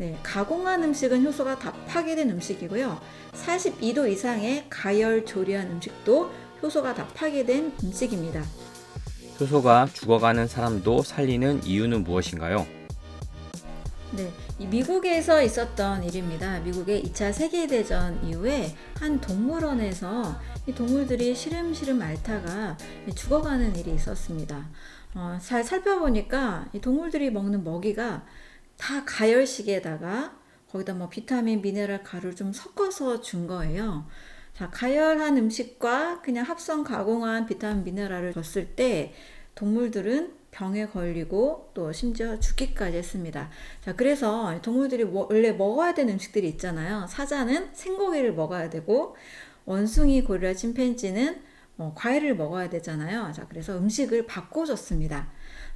네, 가공한 음식은 효소가 다 파괴된 음식이고요. 42도 이상의 가열 조리한 음식도 효소가 다 파괴된 음식입니다. 효소가 죽어가는 사람도 살리는 이유는 무엇인가요? 네, 이 미국에서 있었던 일입니다. 미국의 2차 세계대전 이후에 한 동물원에서 이 동물들이 시름시름 앓다가 죽어가는 일이 있었습니다. 어, 잘 살펴보니까 이 동물들이 먹는 먹이가 다 가열식에다가 거기다 뭐 비타민, 미네랄, 가루를 좀 섞어서 준 거예요. 자, 가열한 음식과 그냥 합성 가공한 비타민, 미네랄을 줬을 때 동물들은 병에 걸리고 또 심지어 죽기까지 했습니다. 자, 그래서 동물들이 뭐- 원래 먹어야 되는 음식들이 있잖아요. 사자는 생고기를 먹어야 되고 원숭이, 고릴라, 침팬지는 뭐 과일을 먹어야 되잖아요. 자, 그래서 음식을 바꿔줬습니다.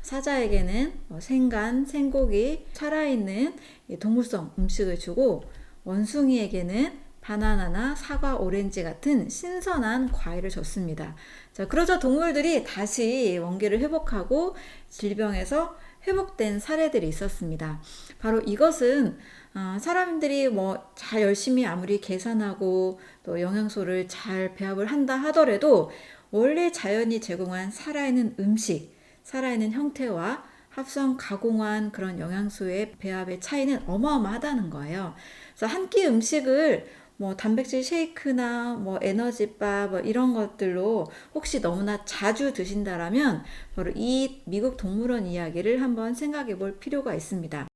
사자에게는 뭐 생간, 생고기, 살아있는 이 동물성 음식을 주고 원숭이에게는 바나나나 사과, 오렌지 같은 신선한 과일을 줬습니다. 자, 그러자 동물들이 다시 원기를 회복하고 질병에서 회복된 사례들이 있었습니다. 바로 이것은 어, 사람들이 뭐 잘 열심히 아무리 계산하고 또 영양소를 잘 배합을 한다 하더라도 원래 자연이 제공한 살아있는 음식, 살아있는 형태와 합성 가공한 그런 영양소의 배합의 차이는 어마어마하다는 거예요. 그래서 한 끼 음식을 뭐 단백질 쉐이크나 뭐 에너지바 뭐 이런 것들로 혹시 너무나 자주 드신다라면 바로 이 미국 동물원 이야기를 한번 생각해 볼 필요가 있습니다.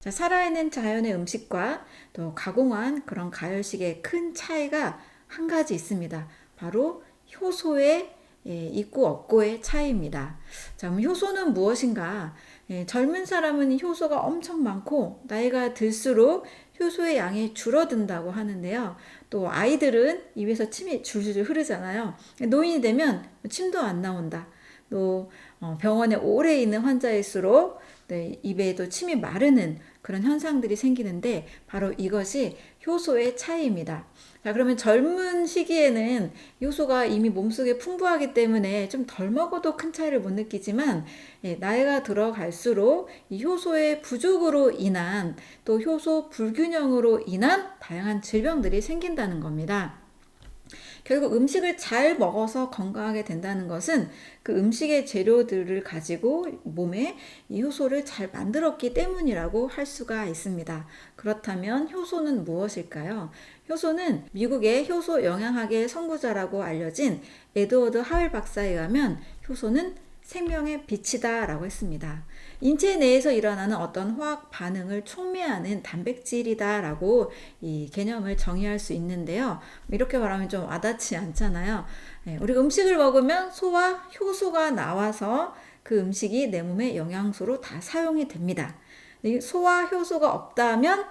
자, 살아있는 자연의 음식과 또 가공한 그런 가열식의 큰 차이가 한 가지 있습니다. 바로 효소의 예, 있고 없고의 차이입니다. 자, 그럼 효소는 무엇인가? 예, 젊은 사람은 효소가 엄청 많고 나이가 들수록 효소의 양이 줄어든다고 하는데요. 또 아이들은 입에서 침이 줄줄 흐르잖아요. 노인이 되면 침도 안 나온다. 또 어, 병원에 오래 있는 환자일수록 네, 입에도 침이 마르는 그런 현상들이 생기는데 바로 이것이 효소의 차이입니다. 자, 그러면 젊은 시기에는 효소가 이미 몸속에 풍부하기 때문에 좀 덜 먹어도 큰 차이를 못 느끼지만 예, 나이가 들어갈수록 이 효소의 부족으로 인한 또 효소 불균형으로 인한 다양한 질병들이 생긴다는 겁니다. 결국 음식을 잘 먹어서 건강하게 된다는 것은 그 음식의 재료들을 가지고 몸에 이 효소를 잘 만들었기 때문이라고 할 수가 있습니다. 그렇다면 효소는 무엇일까요? 효소는 미국의 효소 영양학의 선구자라고 알려진 에드워드 하웰 박사에 의하면 효소는 생명의 빛이다라고 했습니다. 인체 내에서 일어나는 어떤 화학 반응을 촉매하는 단백질이다라고 이 개념을 정의할 수 있는데요. 이렇게 말하면 좀 와닿지 않잖아요. 네, 우리가 음식을 먹으면 소와 효소가 나와서 그 음식이 내 몸의 영양소로 다 사용이 됩니다. 이 소와 효소가 없다면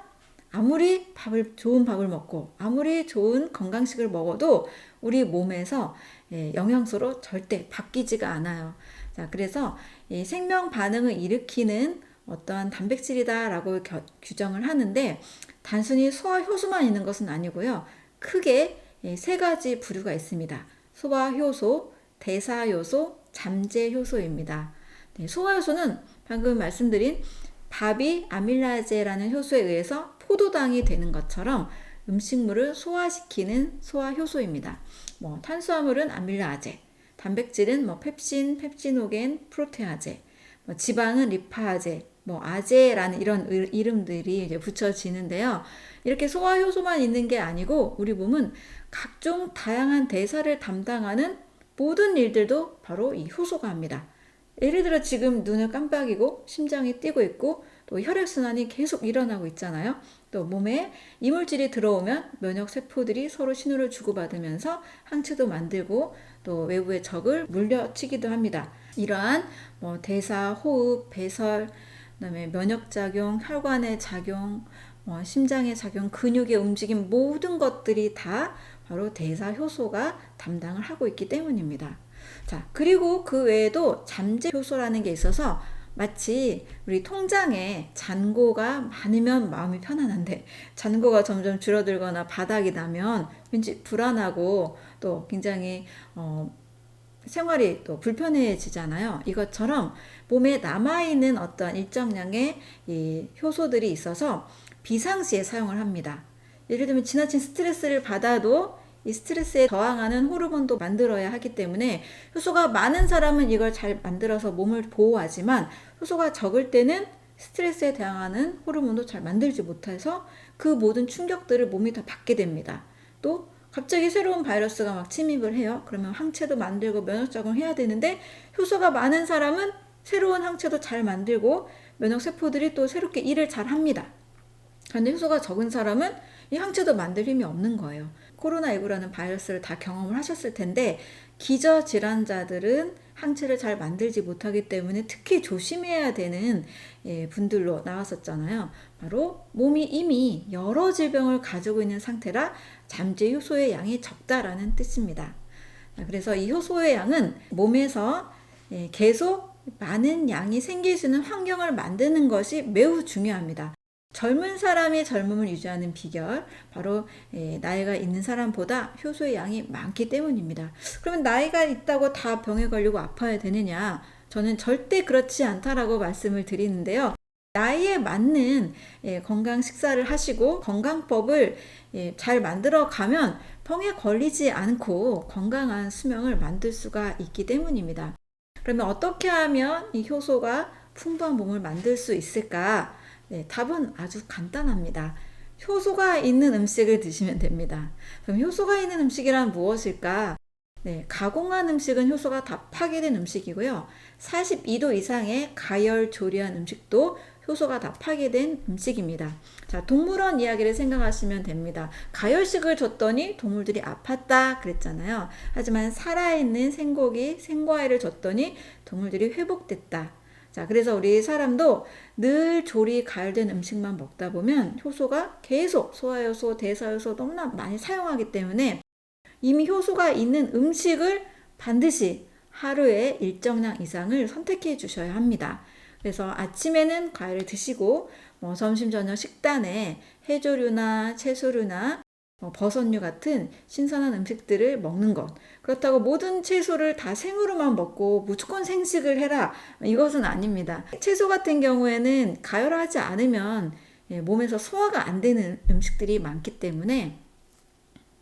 아무리 밥을 좋은 밥을 먹고 아무리 좋은 건강식을 먹어도 우리 몸에서 예, 영양소로 절대 바뀌지가 않아요. 자, 그래서 이 생명 반응을 일으키는 어떠한 단백질이다라고 겨- 규정을 하는데 단순히 소화 효소만 있는 것은 아니고요. 크게 이세 가지 부류가 있습니다. 소화 효소, 대사 효소, 잠재 효소입니다. 네, 소화 효소는 방금 말씀드린 밥이 아밀라제라는 효소에 의해서 포도당이 되는 것처럼 음식물을 소화시키는 소화 효소입니다. 뭐 탄수화물은 아밀라제, 단백질은 뭐 펩신, 펩시노겐, 프로테아제, 뭐 지방은 리파아제, 뭐 아제라는 이런 의- 이름들이 이제 붙여지는데요. 이렇게 소화 효소만 있는 게 아니고 우리 몸은 각종 다양한 대사를 담당하는 모든 일들도 바로 이 효소가 합니다. 예를 들어 지금 눈을 깜빡이고 심장이 뛰고 있고 또 혈액 순환이 계속 일어나고 있잖아요. 또 몸에 이물질이 들어오면 면역 세포들이 서로 신호를 주고받으면서 항체도 만들고 또 외부의 적을 물려치기도 합니다. 이러한 뭐 대사, 호흡, 배설, 그다음에 면역 작용, 혈관의 작용, 뭐 심장의 작용, 근육의 움직임 모든 것들이 다 바로 대사 효소가 담당을 하고 있기 때문입니다. 자, 그리고 그 외에도 잠재 효소라는 게 있어서 마치 우리 통장에 잔고가 많으면 마음이 편안한데 잔고가 점점 줄어들거나 바닥이 나면 왠지 불안하고 또 굉장히 어, 생활이 또 불편해지잖아요. 이것처럼 몸에 남아있는 어떤 일정량의 이 효소들이 있어서 비상시에 사용을 합니다. 예를 들면 지나친 스트레스를 받아도 이 스트레스에 저항하는 호르몬도 만들어야 하기 때문에 효소가 많은 사람은 이걸 잘 만들어서 몸을 보호하지만 효소가 적을 때는 스트레스에 대항하는 호르몬도 잘 만들지 못해서 그 모든 충격들을 몸이 다 받게 됩니다. 또 갑자기 새로운 바이러스가 막 침입을 해요. 그러면 항체도 만들고 면역 작용을 해야 되는데 효소가 많은 사람은 새로운 항체도 잘 만들고 면역 세포들이 또 새롭게 일을 잘 합니다. 그런데 효소가 적은 사람은 이 항체도 만들 힘이 없는 거예요. 코로나19라는 바이러스를 다 경험을 하셨을 텐데 기저 질환자들은 항체를 잘 만들지 못하기 때문에 특히 조심해야 되는 예, 분들로 나왔었잖아요. 바로 몸이 이미 여러 질병을 가지고 있는 상태라 잠재 효소의 양이 적다라는 뜻입니다. 자, 그래서 이 효소의 양은 몸에서 예, 계속 많은 양이 생길 수 있는 환경을 만드는 것이 매우 중요합니다. 젊은 사람이 젊음을 유지하는 비결 바로 예, 나이가 있는 사람보다 효소의 양이 많기 때문입니다. 그러면 나이가 있다고 다 병에 걸리고 아파야 되느냐? 저는 절대 그렇지 않다라고 말씀을 드리는데요. 나이에 맞는 예, 건강 식사를 하시고 건강법을 예, 잘 만들어 가면 병에 걸리지 않고 건강한 수명을 만들 수가 있기 때문입니다. 그러면 어떻게 하면 이 효소가 풍부한 몸을 만들 수 있을까? 네, 답은 아주 간단합니다. 효소가 있는 음식을 드시면 됩니다. 그럼 효소가 있는 음식이란 무엇일까? 네, 가공한 음식은 효소가 다 파괴된 음식이고요. 42도 이상의 가열 조리한 음식도 효소가 다 파괴된 음식입니다. 자, 동물원 이야기를 생각하시면 됩니다. 가열식을 줬더니 동물들이 아팠다 그랬잖아요. 하지만 살아있는 생고기, 생과일을 줬더니 동물들이 회복됐다. 자, 그래서 우리 사람도 늘 조리 가열된 음식만 먹다 보면 효소가 계속 소화효소, 대사효소 너무나 많이 사용하기 때문에 이미 효소가 있는 음식을 반드시 하루에 일정량 이상을 선택해 주셔야 합니다. 그래서 아침에는 과일을 드시고 뭐 점심 저녁 식단에 해조류나 채소류나 뭐 버섯류 같은 신선한 음식들을 먹는 것. 그렇다고 모든 채소를 다 생으로만 먹고 무조건 생식을 해라. 이것은 아닙니다. 채소 같은 경우에는 가열하지 않으면 예, 몸에서 소화가 안 되는 음식들이 많기 때문에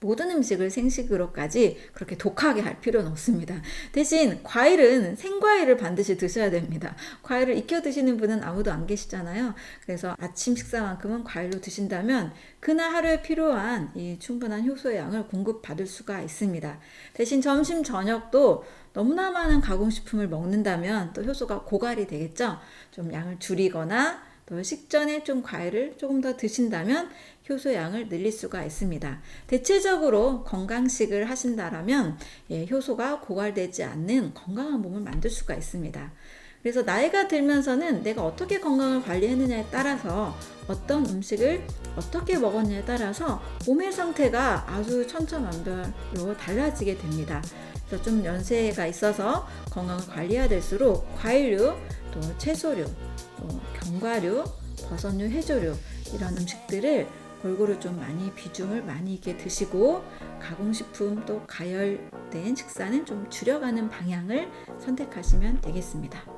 모든 음식을 생식으로까지 그렇게 독하게 할 필요는 없습니다. 대신 과일은 생과일을 반드시 드셔야 됩니다. 과일을 익혀 드시는 분은 아무도 안 계시잖아요. 그래서 아침 식사만큼은 과일로 드신다면 그날 하루에 필요한 이 충분한 효소의 양을 공급받을 수가 있습니다. 대신 점심 저녁도 너무나 많은 가공식품을 먹는다면 또 효소가 고갈이 되겠죠. 좀 양을 줄이거나 또 식전에 좀 과일을 조금 더 드신다면 효소 양을 늘릴 수가 있습니다. 대체적으로 건강식을 하신다라면 예, 효소가 고갈되지 않는 건강한 몸을 만들 수가 있습니다. 그래서 나이가 들면서는 내가 어떻게 건강을 관리했느냐에 따라서 어떤 음식을 어떻게 먹었냐에 따라서 몸의 상태가 아주 천차만별로 달라지게 됩니다. 그래서 좀 연세가 있어서 건강을 관리해야 될수록 과일류, 또 채소류, 또 견과류, 버섯류, 해조류 이런 음식들을 골고루 좀 많이 비중을 많이 있게 드시고 가공식품 또 가열된 식사는 좀 줄여가는 방향을 선택하시면 되겠습니다.